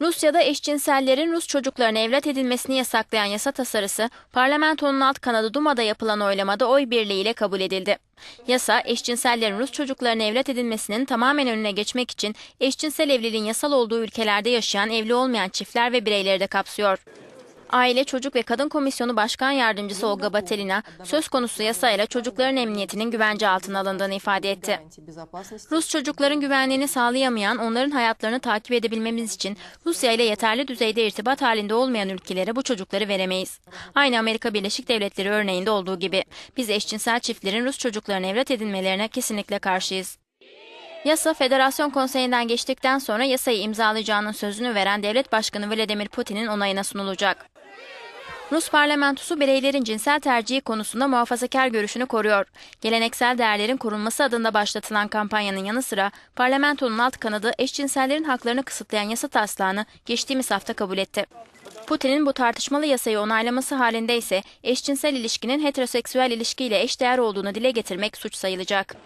Rusya'da eşcinsellerin Rus çocuklarına evlat edilmesini yasaklayan yasa tasarısı, parlamentonun alt kanadı Duma'da yapılan oylamada oy birliğiyle kabul edildi. Yasa, eşcinsellerin Rus çocuklarına evlat edilmesinin tamamen önüne geçmek için eşcinsel evliliğin yasal olduğu ülkelerde yaşayan evli olmayan çiftler ve bireyleri de kapsıyor. Aile, Çocuk ve Kadın Komisyonu Başkan Yardımcısı Olga Batelina, söz konusu yasayla çocukların emniyetinin güvence altına alındığını ifade etti. Rus çocukların güvenliğini sağlayamayan, onların hayatlarını takip edebilmemiz için Rusya ile yeterli düzeyde irtibat halinde olmayan ülkelere bu çocukları veremeyiz. Aynı Amerika Birleşik Devletleri örneğinde olduğu gibi biz eşcinsel çiftlerin Rus çocuklarına evlat edinmelerine kesinlikle karşıyız. Yasa, Federasyon Konseyi'nden geçtikten sonra yasayı imzalayacağının sözünü veren Devlet Başkanı Vladimir Putin'in onayına sunulacak. Rus parlamentosu bireylerin cinsel tercihi konusunda muhafazakar görüşünü koruyor. Geleneksel değerlerin korunması adında başlatılan kampanyanın yanı sıra parlamentonun alt kanadı eşcinsellerin haklarını kısıtlayan yasa taslağını geçtiğimiz hafta kabul etti. Putin'in bu tartışmalı yasayı onaylaması halinde ise eşcinsel ilişkinin heteroseksüel ilişkiyle eşdeğer olduğunu dile getirmek suç sayılacak.